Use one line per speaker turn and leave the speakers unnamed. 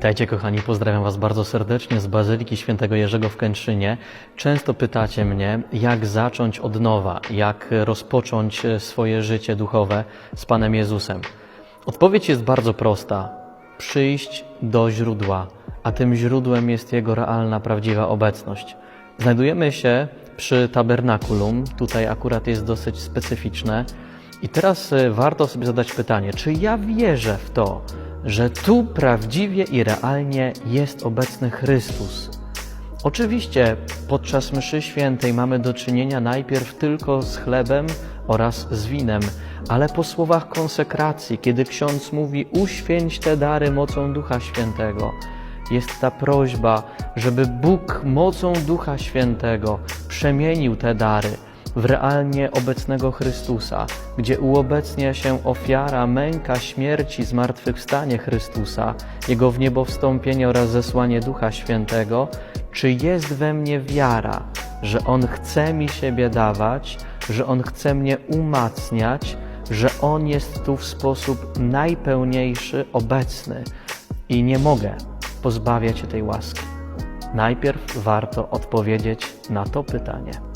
Witajcie kochani, pozdrawiam Was bardzo serdecznie z Bazyliki Świętego Jerzego w Kętrzynie. Często pytacie mnie, jak zacząć od nowa, jak rozpocząć e, swoje życie duchowe z Panem Jezusem. Odpowiedź jest bardzo prosta. Przyjść do źródła, a tym źródłem jest Jego realna, prawdziwa obecność. Znajdujemy się przy tabernakulum, tutaj akurat jest dosyć specyficzne. I teraz e, warto sobie zadać pytanie, czy ja wierzę w to, że tu prawdziwie i realnie jest obecny Chrystus? Oczywiście podczas mszy świętej mamy do czynienia najpierw tylko z chlebem oraz z winem, ale po słowach konsekracji, kiedy ksiądz mówi uświęć te dary mocą Ducha Świętego, jest ta prośba, żeby Bóg mocą Ducha Świętego przemienił te dary w realnie obecnego Chrystusa, gdzie uobecnia się ofiara, męka, śmierci, zmartwychwstanie Chrystusa, Jego w niebo wstąpienie oraz zesłanie Ducha Świętego, czy jest we mnie wiara, że On chce mi siebie dawać, że On chce mnie umacniać, że On jest tu w sposób najpełniejszy obecny i nie mogę pozbawiać się tej łaski. Najpierw warto odpowiedzieć na to pytanie.